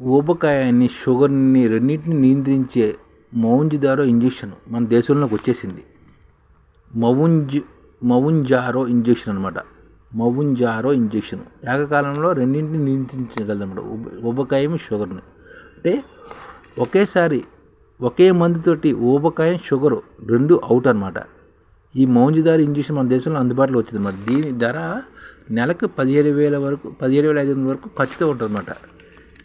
ఊబకాయాన్ని షుగర్ని రెండింటిని నియంత్రించే మౌంజిదారో ఇంజెక్షన్ మన దేశంలోకి వచ్చేసింది. మౌంజ్ మౌంజారో ఇంజెక్షన్ అనమాట మౌంజారో ఇంజెక్షన్. ఏకకాలంలో రెండింటిని నియంత్రించగలదన్నమాట. ఊబకాయం షుగర్ని. అంటే ఒకేసారి ఒకే మందుతోటి ఊబకాయం షుగరు రెండు అవుట్ అనమాట ఈ మౌంజిదారు ఇంజెక్షన్ మన దేశంలో అందుబాటులో వచ్చింది అన్నమాట దీని ధర నెలకు పదిహేడు వేల వరకు పదిహేడు వేల ఐదు వందల వరకు ఖర్చుతో ఉంటుంది అనమాట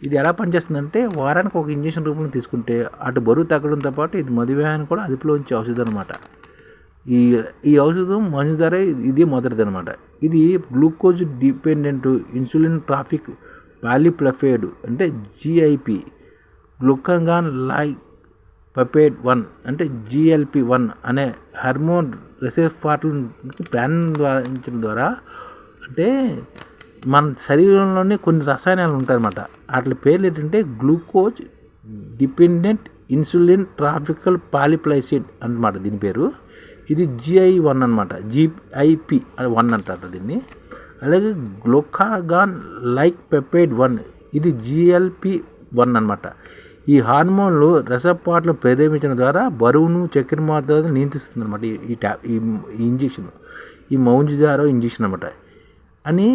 ఇది ఎలా పనిచేస్తుందంటే వారానికి ఒక ఇంజెక్షన్ రూపంలో తీసుకుంటే అటు బరువు తగ్గడంతో పాటు ఇది మధుమేహాన్ని కూడా అదుపులో ఉంచే ఔషధం అనమాట ఈ ఈ ఔషధం మందుధార ఇది మొదటిది అనమాట ఇది glucose dependent insulin tropic polypeptide అంటే GIP glucagon like peptide one అంటే జిఎల్పి వన్ అనే హార్మోన్ రిసెప్టార్లను ప్యాన్ ద్వారా ద్వారా అంటే మన శరీరంలోనే కొన్ని రసాయనాలు ఉంటాయన్నమాట. వాటి పేర్లు ఏంటంటే glucose dependent insulin tropical polypeptide అన్నమాట దీని పేరు. ఇది జిఐ వన్ అనమాట జిఐపి వన్ అంటారు దీన్ని. అలాగే గ్లోకాగాన్ లైక్ పెపైడ్ వన్ ఇది జిఎల్పి వన్ అనమాట ఈ హార్మోన్లు రసపాట్లను ప్రేరేపించడం ద్వారా బరువును చక్కెర మాత్రం నియంత్రిస్తుంది అనమాట ఈ ట్యా ఈ ఇంజెక్షన్ ఈ మౌంజిజారో ఇంజెక్షన్ అనమాట అని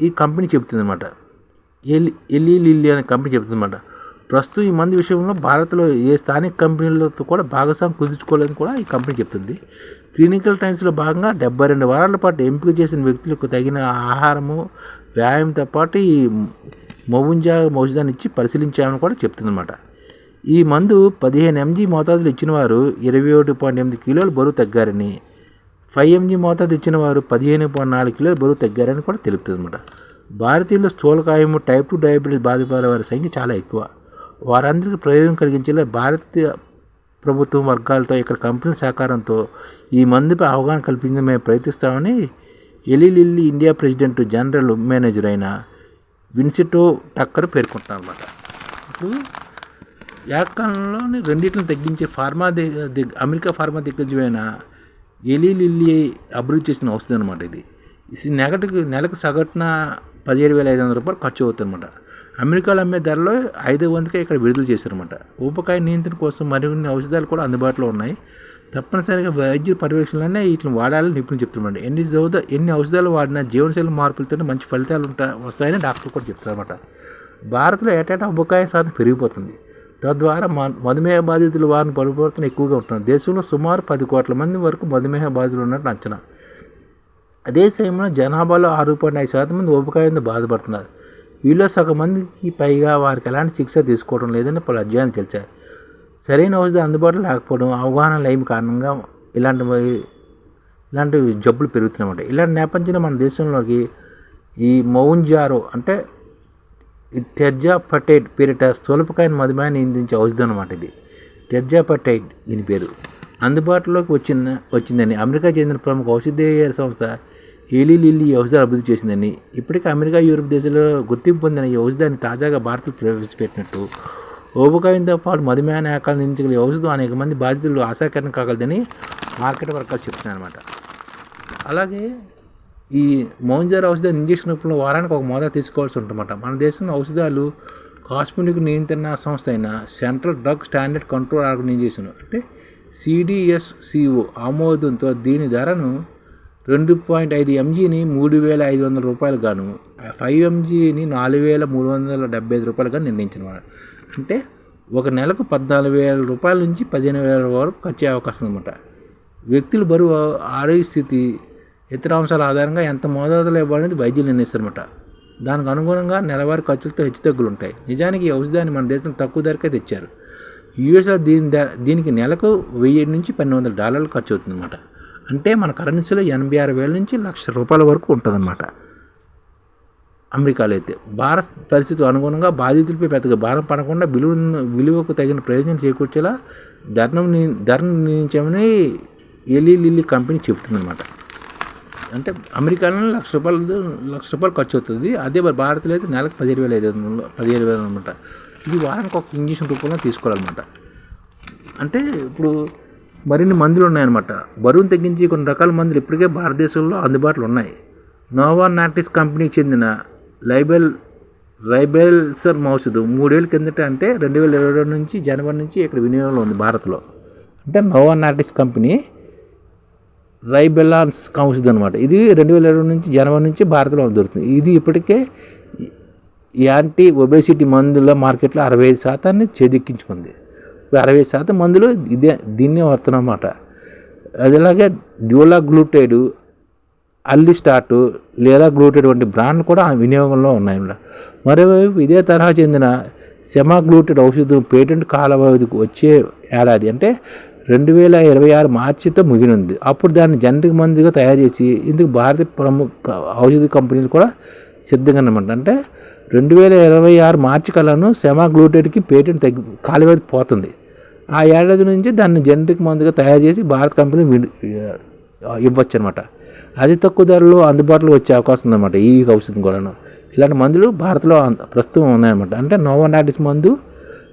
ఈ కంపెనీ చెప్తుంది అనమాట ఎలి ఎలి లిల్లీ అనే కంపెనీ చెప్తుంది అనమాట ప్రస్తుతం ఈ మంది విషయంలో భారత్లో ఏ స్థానిక కంపెనీలతో కూడా భాగస్వామి కుదుర్చుకోలేదని కూడా ఈ కంపెనీ చెప్తుంది. క్లినికల్ టైమ్స్లో భాగంగా డెబ్బై రెండు వారాల పాటు ఎంపిక చేసిన వ్యక్తులకు తగిన ఆహారము వ్యాయామంతో పాటు ఈ మౌంజా ఔషధాన్ని ఇచ్చి పరిశీలించామని కూడా చెప్తుందన్నమాట. ఈ మందు పదిహేను ఎంజీ మోతాదులు ఇచ్చిన వారు ఇరవై ఒకటి పాయింట్ ఎనిమిది కిలోలు బరువు తగ్గారని ఫైవ్ ఎంజీ మోతాదు ఇచ్చిన వారు పదిహేను పాయింట్ నాలుగు కిలో బరువు తగ్గారని కూడా తెలుపుతుంది అనమాట భారతీయులు స్థూలకాయము టైప్ టూ డయాబెటీస్ బాధితుల వారి సంఖ్య చాలా ఎక్కువ. వారందరికీ ప్రయోజనం కలిగించేలా భారతీయ ప్రభుత్వం వర్గాలతో ఇక్కడ కంపెనీ సహకారంతో ఈ మందుపై అవగాహన కల్పించి మేము ప్రయత్నిస్తామని Eli Lilly India president general manager అయిన విన్సిటో టక్కర్ పేర్కొంటున్నారు అనమాట ఇప్పుడు ఏకాలంలోని రెండింటిని తగ్గించే ఫార్మా దిగ్ అమెరికా ఫార్మా దిగ్గజమైన ఎలిలిల్లి అభివృద్ధి చేసిన ఔషధం అనమాట ఇది. నెగటికి నెలకు సగటున పదిహేడు వేల ఐదు వందల రూపాయలు ఖర్చు అవుతుంది అనమాట అమెరికాలో అమ్మే ధరలో ఐదు వందకే ఇక్కడ విడుదల చేశారన్నమాట. ఊపకాయ నియంత్రణ కోసం మరికొన్ని ఔషధాలు కూడా అందుబాటులో ఉన్నాయి. తప్పనిసరిగా వైద్య పర్యవేక్షణలోనే వీటిని వాడాలని నిపుణులు చెప్తున్నారు ఎన్ని ఔషధ ఎన్ని ఔషధాలు వాడినా జీవనశైలి మార్పులతో మంచి ఫలితాలు ఉంటా వస్తాయని డాక్టర్లు కూడా చెప్తారన్నమాట భారత్లో ఏటేటా ఉబకాయ శాతం పెరిగిపోతుంది. తద్వారా మధుమేహ బాధితులు వారిని పడిపోతున్న ఎక్కువగా ఉంటున్నారు. దేశంలో సుమారు పది కోట్ల మంది వరకు మధుమేహ బాధితులు ఉన్నట్టు అంచనా. అదే సమయంలో జనాభాలో ఆరు పాయింట్ ఐదు శాతం మంది ఉపకాయంతో బాధపడుతున్నారు. వీళ్ళలో సగం మందికి పైగా వారికి ఎలాంటి చికిత్స తీసుకోవడం లేదని పలు అధ్యయనం తెలిచారు సరైన ఔషధం అందుబాటులో లేకపోవడం అవగాహన లేని కారణంగా ఇలాంటి ఇలాంటి జబ్బులు పెరుగుతున్నాయి ఇలాంటి నేపథ్యంలో మన దేశంలోకి ఈ మౌంజారో అంటే టెర్జాపటైట్ పేరిట స్థూలపకాయని మధుమేహాన్ని నిందించే ఔషధం అనమాట ఇది. టెర్జాపటైట్ దీని పేరు. అందుబాటులోకి వచ్చిన వచ్చిందని అమెరికా చెందిన ప్రముఖ ఔషధీయ సంస్థ ఏలీ లిల్లీ ఈ ఔషధాలు అభివృద్ధి చేసిందని ఇప్పటికే అమెరికా యూరప్ దేశాల్లో గుర్తింపు పొందిన ఈ ఔషధాన్ని తాజాగా భారత్లో ప్రవేశపెట్టినట్టు. ఊబకాయంతో పాటు మధుమేహ నేకాలు నిందించగల ఈ ఔషధం అనేక మంది బాధితులు ఆశాకరణ కాగలదని మార్కెట్ వర్గాలు చెప్తున్నాయి అనమాట అలాగే ఈ మౌంజర్ ఔషధం ఇంజక్షన్ రూపంలో వారానికి ఒక మోతాదు తీసుకోవాల్సి ఉంటుందన్నమాట. మన దేశంలో ఔషధాలు కాస్మెటిక్ నియంత్రణ సంస్థ అయిన central drug standard control organisation అంటే సిడిఎస్సిఓ ఆమోదంతో దీని ధరను రెండు పాయింట్ ఐదు ఎంజీని మూడు వేల ఐదు వందల రూపాయలు గాను ఫైవ్ ఎంజీని నాలుగు వేల మూడు వందల డెబ్బై ఐదు రూపాయలుగా నిర్ణయించిన అంటే ఒక నెలకు పద్నాలుగు వేల రూపాయల నుంచి పదిహేను వేల వరకు ఖర్చు అవకాశం అనమాట వ్యక్తుల బరువు ఆరోగ్య స్థితి ఇతర అంశాల ఆధారంగా ఎంత మోతాదులో ఇవ్వాలనేది వైద్యులు నిర్ణయిస్తారన్నమాట. దానికి అనుగుణంగా నెలవారీ ఖర్చులతో హెచ్చుతగ్గులు ఉంటాయి. నిజానికి ఈ ఔషధాన్ని మన దేశం తక్కువ ధరకే తెచ్చారు. యూఎస్లో దీని దీనికి నెలకు వెయ్యి నుంచి పన్నెండు వందల డాలర్లు ఖర్చు అవుతుందన్నమాట. అంటే మన కరెన్సీలో ఎనభై ఆరు వేల నుంచి లక్ష రూపాయల వరకు ఉంటుందన్నమాట. అమెరికాలో అయితే భారత్ పరిస్థితి అనుగుణంగా బాధితులపై పెద్దగా భారం పడకుండా విలువ విలువకు తగిన ప్రయోజనం చేకూర్చేలా ధరను ధరను నిర్ణయించామని ఎలి లిల్లీ కంపెనీ చెబుతుందన్నమాట. అంటే అమెరికాలో లక్ష రూపాయలు లక్ష రూపాయలు ఖర్చు అవుతుంది అదే మరి భారత్లో అయితే నెలకు పదిహేడు వేల ఐదు వందలు పదిహేడు వేలు అనమాట ఇది వారానికి ఒక ఇంజక్షన్ రూపంలో తీసుకోవాలన్నమాట. అంటే ఇప్పుడు మరిన్ని మందులు ఉన్నాయన్నమాట. బరువును తగ్గించి కొన్ని రకాల మందులు ఇప్పటికే భారతదేశంలో అందుబాటులో ఉన్నాయి. నోవా నాటిస్ కంపెనీకి చెందిన లైబెల్ రైబెల్సర్ ఔషధం మూడేళ్ళ కిందట అంటే రెండు వేల ఇరవై రెండు నుంచి జనవరి నుంచి ఇక్కడ వినియోగంలో ఉంది భారత్లో. అంటే నోవానాటిస్ కంపెనీ రైబెలాన్స్ ఔషధం అనమాట ఇది రెండు వేల ఇరవై నుంచి జనవరి నుంచి భారత్లో దొరుకుతుంది. ఇది ఇప్పటికే యాంటీ ఒబేసిటీ మందుల మార్కెట్లో అరవై ఐదు శాతాన్ని చేదిక్కించుకుంది. అరవై ఐదు శాతం మందులు ఇదే దీన్నే వస్తున్నమాట అదేలాగే డ్యూలా గ్లూటైడ్ అల్లిస్టాట్ లేదా గ్లూటెడ్ వంటి బ్రాండ్లు కూడా వినియోగంలో ఉన్నాయి. మరోవైపు ఇదే తరహా చెందిన సెమాగ్లూటెడ్ ఔషధం పేటెంట్ కాలవ్యధికి వచ్చే ఏడాది అంటే రెండు వేల ఇరవై ఆరు మార్చితో ముగినుంది. అప్పుడు దాన్ని జనరిక్ మందుగా తయారు చేసి ఇందుకు భారత ప్రముఖ ఔషధ కంపెనీలు కూడా సిద్ధంగా అనమాట అంటే రెండు వేల ఇరవై ఆరు మార్చి కల్లాను సెమాగ్లూటేట్కి పేటెంట్ తగ్గి కాలవ్యవధి పోతుంది. ఆ ఏడాది నుంచి దాన్ని జనరిక్ మందుగా తయారు చేసి భారత కంపెనీ ఇవ్వచ్చు అనమాట అతి తక్కువ ధరలో అందుబాటులో వచ్చే అవకాశం ఉందన్నమాట ఈ ఔషధం కూడాను. ఇలాంటి మందులు భారత్లో అం- ప్రస్తుతం ఉన్నాయన్నమాట. అంటే నోవోనాటిస్ మందు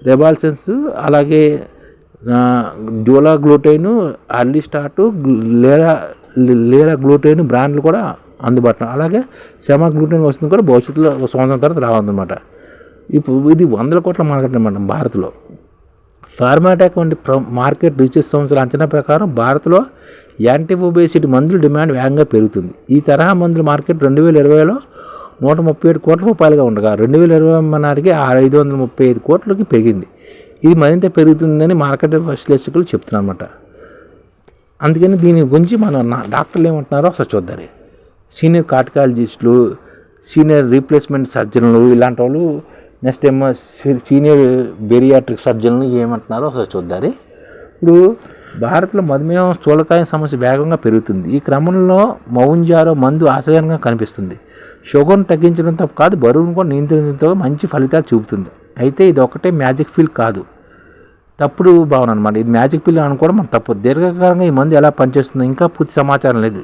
రెబాల్సెన్స్ అలాగే డోలా గ్లూటైన్ అర్లీ స్టార్ట్ లేరా లేరా గ్లూటైన్ బ్రాండ్లు కూడా అందుబాటులో. అలాగే సెమా గ్లూటైన్ వస్తుంది కూడా భవిష్యత్తులో ఒక సంవత్సరం తర్వాత రావాలన్నమాట. ఇప్పుడు ఇది వందల కోట్ల మార్కెట్ అనమాట భారత్లో. ఫార్మాటెక్ వంటి ప్ర మార్కెట్ రీచెస్ సంవత్సరాల అంచనా ప్రకారం భారత్లో యాంటీ ఒబేసిటీ మందుల డిమాండ్ వేగంగా పెరుగుతుంది. ఈ తరహా మందుల మార్కెట్ రెండు వేల ఇరవైలో నూట ముప్పై ఏడు కోట్ల రూపాయలుగా ఉండగా రెండు వేల ఇరవై నాటికి ఐదు వందల ముప్పై ఐదు కోట్లకి పెరిగింది. ఇది మరింత పెరుగుతుందని మార్కెట్ విశ్లేషకులు చెప్తున్నారన్నమాట. అందుకని దీని గురించి మన డాక్టర్లు ఏమంటున్నారో ఒకసారి చూద్దాం సీనియర్ కార్డికాలజిస్టులు సీనియర్ రీప్లేస్మెంట్ సర్జన్లు ఇలాంటి వాళ్ళు నెక్స్ట్ ఏమో సీనియర్ బెరియాట్రిక్ సర్జన్లు ఏమంటున్నారో ఒకసారి చూద్దాం ఇప్పుడు భారత్లో మధుమేహం స్థూలకాయం సమస్య వేగంగా పెరుగుతుంది. ఈ క్రమంలో మౌంజారో మందు ఆశాజనకంగా కనిపిస్తుంది. షుగర్ను తగ్గించడంతో కాదు బరువును కూడా నియంత్రించడంతో మంచి ఫలితాలు చూపుతుంది. అయితే ఇది ఒకటే మ్యాజిక్ ఫీల్ కాదు. తప్పుడు భావన అనమాట ఇది మ్యాజిక్ పిల్ల అనుకోవడం మన తప్పు. దీర్ఘకాలంగా ఈ మందు ఎలా పనిచేస్తుందో ఇంకా పూర్తి సమాచారం లేదు.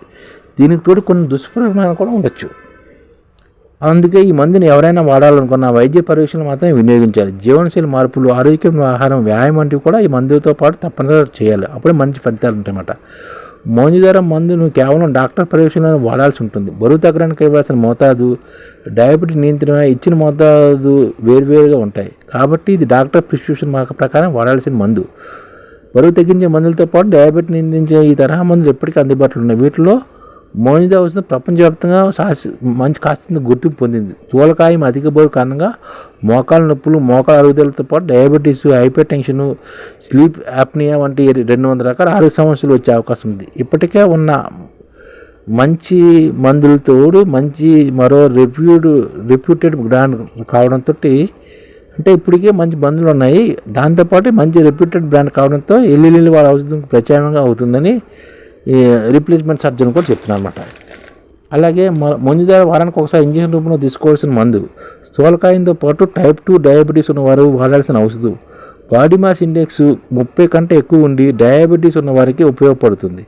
దీనికి తోడు కొన్ని దుష్పరిణామాలు కూడా ఉండొచ్చు. అందుకే ఈ మందుని ఎవరైనా వాడాలనుకున్న వైద్య పరీక్షలు మాత్రమే వినియోగించాలి. జీవనశైలి మార్పులు ఆరోగ్యం ఆహారం వ్యాయామం వంటివి కూడా ఈ మందులతో పాటు తప్పనిసరిగా చేయాలి. అప్పుడే మంచి ఫలితాలు ఉంటాయన్నమాట. మౌనిదార మందును కేవలం డాక్టర్ పరీక్షలను వాడాల్సి ఉంటుంది. బరువు తగ్గడానికి ఇవ్వాల్సిన మోతాదు డయాబెటీస్ నియంత్రణ ఇచ్చిన మోతాదు వేరువేరుగా ఉంటాయి. కాబట్టి ఇది డాక్టర్ ప్రిస్క్రిప్షన్ మార్క ప్రకారం వాడాల్సిన మందు. బరువు తగ్గించే మందులతో పాటు డయాబెటీస్ నియంత్రించే ఈ తరహా మందులు ఎప్పటికీ అందుబాటులో ఉన్నాయి. వీటిలో మోహిదా ఔషధం ప్రపంచవ్యాప్తంగా సాసి మంచి కాస్తంత గుర్తింపు పొందింది. తూలకాయం అధిక బోరు కారణంగా మోకాల నొప్పులు మోకాల అరుగుదలతో పాటు diabetes hypertension sleep apnoea వంటి రెండు వందల రకాల ఆరోగ్య సమస్యలు వచ్చే అవకాశం ఉంది. ఇప్పటికే ఉన్న మంచి మందులతోడు మంచి మరో రిప్యూడ్ రిప్యూటెడ్ బ్రాండ్ కావడంతో అంటే ఇప్పటికే మంచి మందులు ఉన్నాయి. దాంతోపాటు మంచి రిప్యూటెడ్ బ్రాండ్ కావడంతో ఎల్లుల్లి వాళ్ళ ఔషధం ప్రత్యామ్నాయంగా అవుతుందని రీప్లేస్మెంట్ సర్జన్ కూడా చెప్తున్నారు అనమాట అలాగే ముందుదార వారానికి ఒకసారి ఇంజక్షన్ రూపంలో తీసుకోవాల్సిన మందు. స్థూలకాయంతో పాటు టైప్ టూ డయాబెటీస్ ఉన్నవారు వాడాల్సిన ఔషధం. బాడీ మాస్ ఇండెక్స్ ముప్పై కంటే ఎక్కువ ఉండి డయాబెటీస్ ఉన్న వారికి ఉపయోగపడుతుంది.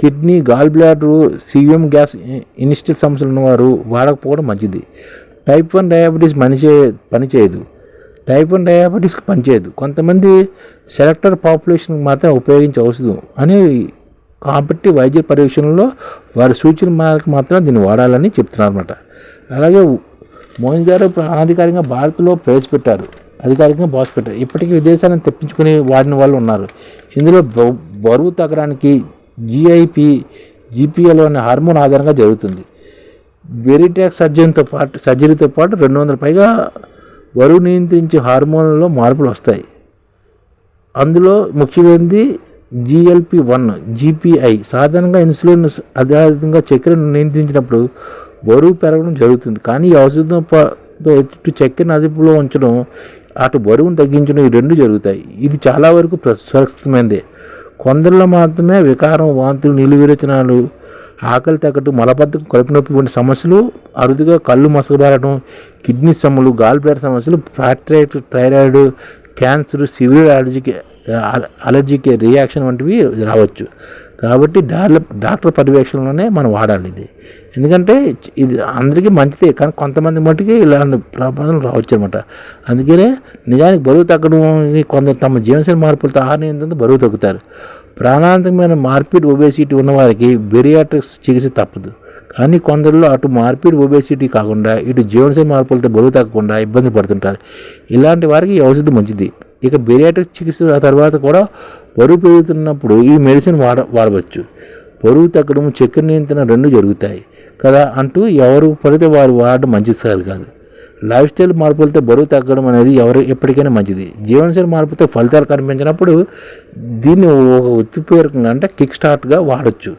Kidney gall bladder CVM gastrointestinal సమస్యలు ఉన్నవారు వాడకపోవడం మంచిది. టైప్ వన్ డయాబెటీస్ మనిచే పనిచేయదు. టైప్ వన్ డయాబెటీస్కి పనిచేయదు. కొంతమంది సెలెక్టర్ పాపులేషన్కి మాత్రం ఉపయోగించే ఔషధం అని కాబట్టి వైద్య పర్యవేక్షణలో వారి సూచన మేరకు మాత్రం దీన్ని వాడాలని చెప్తున్నారు అనమాట అలాగే మోహన్ గారు అధికారికంగా భారత్లో ప్రవేశపెట్టారు. అధికారికంగా బాస్ పెట్టారు. ఇప్పటికీ విదేశాలను తెప్పించుకుని వాడిన వాళ్ళు ఉన్నారు. ఇందులో బరువు తగ్గడానికి జిఐపి జిపిఎల్ అనే హార్మోన్ ఆధారంగా జరుగుతుంది. బెరిటాక్ సర్జరీతో పాటు సర్జరీతో పాటు రెండు వందల పైగా బరువు నియంత్రించే హార్మోన్లలో మార్పులు వస్తాయి. అందులో ముఖ్యమైనది జిఎల్పి వన్ జిపిఐ సాధారణంగా ఇన్సులిన్ అదేవిధంగా చక్కెరను నియంత్రించినప్పుడు బరువు పెరగడం జరుగుతుంది. కానీ ఈ ఔషధం ప- చక్కెరను అదుపులో ఉంచడం అటు బరువును తగ్గించడం ఈ రెండు జరుగుతాయి. ఇది చాలా వరకు ప్ర- కొందరిలో మాత్రమే వికారం వాంతులు నీళ్ళు ఆకలి తగ్గట్టు మలబద్ధకం కడుపు నొప్పి వంటి సమస్యలు అరుదుగా కళ్ళు మసకబారడం కిడ్నీ సమ్ములు గాల్ బ్లాడర్ సమస్యలు ఫ్రాక్టరైట్ థైరాయిడ్ క్యాన్సర్ సివియర్ అలర్జీకి అలర్జీకి రియాక్షన్ వంటివి రావచ్చు. కాబట్టి డాక్టర్ డాక్టర్ పర్యవేక్షణలోనే మనం వాడాలి ఇది. ఎందుకంటే ఇది అందరికీ మంచిదే కానీ కొంతమంది మట్టుకి ఇలాంటి ప్రమాదం రావచ్చు అనమాట అందుకనే నిజానికి బరువు తగ్గడం కొందరు తమ జీవనశైలి మార్పులతో ఆహారం ఏంటంటే బరువు తగ్గుతారు. ప్రాణాంతకమైన మార్పిడి ఒబేసిటీ ఉన్నవారికి బెరియాట్రిక్స్ చికిత్స తప్పదు. కానీ కొందరిలో అటు మార్పిడి ఒబేసిటీ కాకుండా ఇటు జీవనశైలి మార్పులతో బరువు తగ్గకుండా ఇబ్బంది పడుతుంటారు. ఇలాంటి వారికి ఈ ఔషధం మంచిది. ఇక బెరియాట్రిక్ చికిత్స ఆ తర్వాత కూడా బరువు పెరుగుతున్నప్పుడు ఈ మెడిసిన్ వాడ వాడవచ్చు. బరువు తగ్గడం చక్కెర నియంత్రణ రెండు జరుగుతాయి. కదా అంటూ ఎవరు పడితే వారు వాడడం మంచిది సార్ కాదు. లైఫ్ స్టైల్ మార్పులతో బరువు తగ్గడం అనేది ఎవరు ఎప్పటికైనా మంచిది. జీవనశైలి మార్పుతో ఫలితాలు కనిపించినప్పుడు దీన్ని ఒక ఉత్తిపేరకంగా అంటే కిక్ స్టార్ట్గా వాడచ్చు.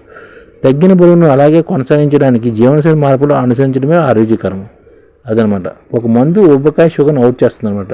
తగ్గిన బరువును అలాగే కొనసాగించడానికి జీవనశైలి మార్పులు అనుసరించడమే ఆరోగ్యకరం. అదనమాట. ఒక మందు ఉబ్బకాయ షుగర్ని అవుట్ చేస్తుంది అనమాట